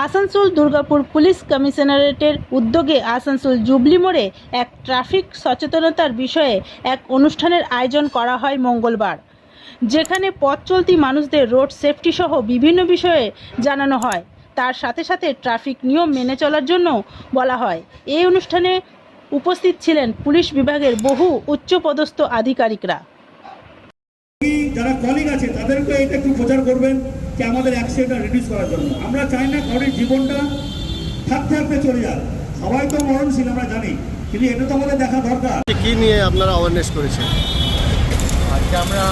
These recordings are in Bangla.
আসানসোল দুর্গাপুর পুলিশ কমিশনারেটের উদ্যোগে আসানসোল জুবলি মোড়ে এক ট্রাফিক সচেতনতার বিষয়ে এক অনুষ্ঠানের আয়োজন করা হয় মঙ্গলবার, যেখানে পথ চলতি মানুষদের রোড সেফটি সহ বিভিন্ন বিষয়ে জানানো হয়। তার সাথে সাথে ট্রাফিক নিয়ম মেনে চলার জন্য বলা হয়। এই অনুষ্ঠানে উপস্থিত ছিলেন পুলিশ বিভাগের বহু উচ্চপদস্থ আধিকারিকরা। যারা কলিগ আছে, তাদেরকে এটা একটু প্রচার করবেন। যে আমাদের অ্যাক্সিডেন্টটা রিডিউস করার জন্য। আমরা চাই না কারোর জীবনটা থাকতে থাকতে চলে যাক। সবাই তো মরণশীল আমরা জানি। কিন্তু এটা তো আমাদের দেখা দরকার। কি নিয়ে আপনারা অ্যাওয়ারনেস করেছেন? আজকে আমরা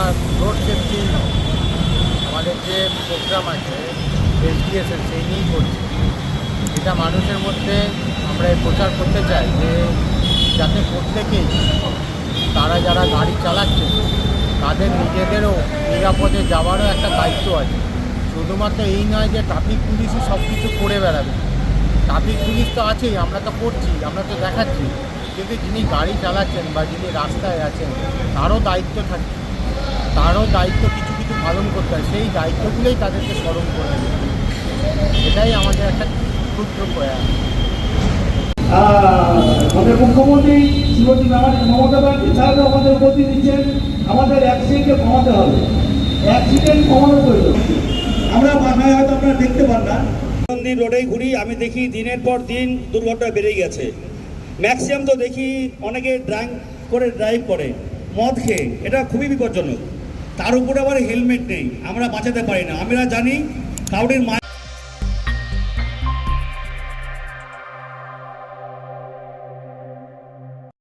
রোড সেফটি আমাদের যে প্রোগ্রাম আছে এসডিএসএল সেই নিয়েই করছি। এটা মানুষের মধ্যে আমরা প্রচার করতে চাই যে যাতে প্রত্যেকেই তারা যারা গাড়ি চালাচ্ছে তাদের নিজেদেরও নিরাপদে যাওয়ারও একটা দায়িত্ব আছে। শুধুমাত্র এই নয় যে ট্রাফিক পুলিশই সব কিছু করে বেড়াবে। ট্রাফিক পুলিশ তো আছেই, আমরা তো করছি, আমরা তো দেখাচ্ছি। কিন্তু যিনি গাড়ি চালাচ্ছেন বা যিনি রাস্তায় আছেন, তারও দায়িত্ব থাকে। তারও দায়িত্ব কিছু কিছু পালন করতে হয়, সেই দায়িত্বগুলোই তাদেরকে স্মরণ করে দেবে। এটাই আমাদের একটা ক্ষুদ্র প্রয়াস। আমাদের মুখ্যমন্ত্রী শ্রীমতী মমতা ব্যানার্জি সাহেব আমাদের উপস্থিত দিচ্ছেন আমাদের অ্যাক্সিডেন্টকে কমাতে হবে। অ্যাক্সিডেন্ট কমানোর প্রয়োজন। আমরা বাসায় হয়তো আপনারা দেখতে পান না। দিন রোডেই ঘুরি, আমি দেখি দিনের পর দিন দুর্ঘটনা বেড়ে গেছে। ম্যাক্সিমাম তো দেখি অনেকে ড্রাইভ করে ড্রাইভ করে, মদ খেয়ে, এটা খুবই বিপজ্জনক। তার উপরে আবার হেলমেট নেই, আমরা বাঁচাতে পারি না। আমরা জানি কাউরির মায়ের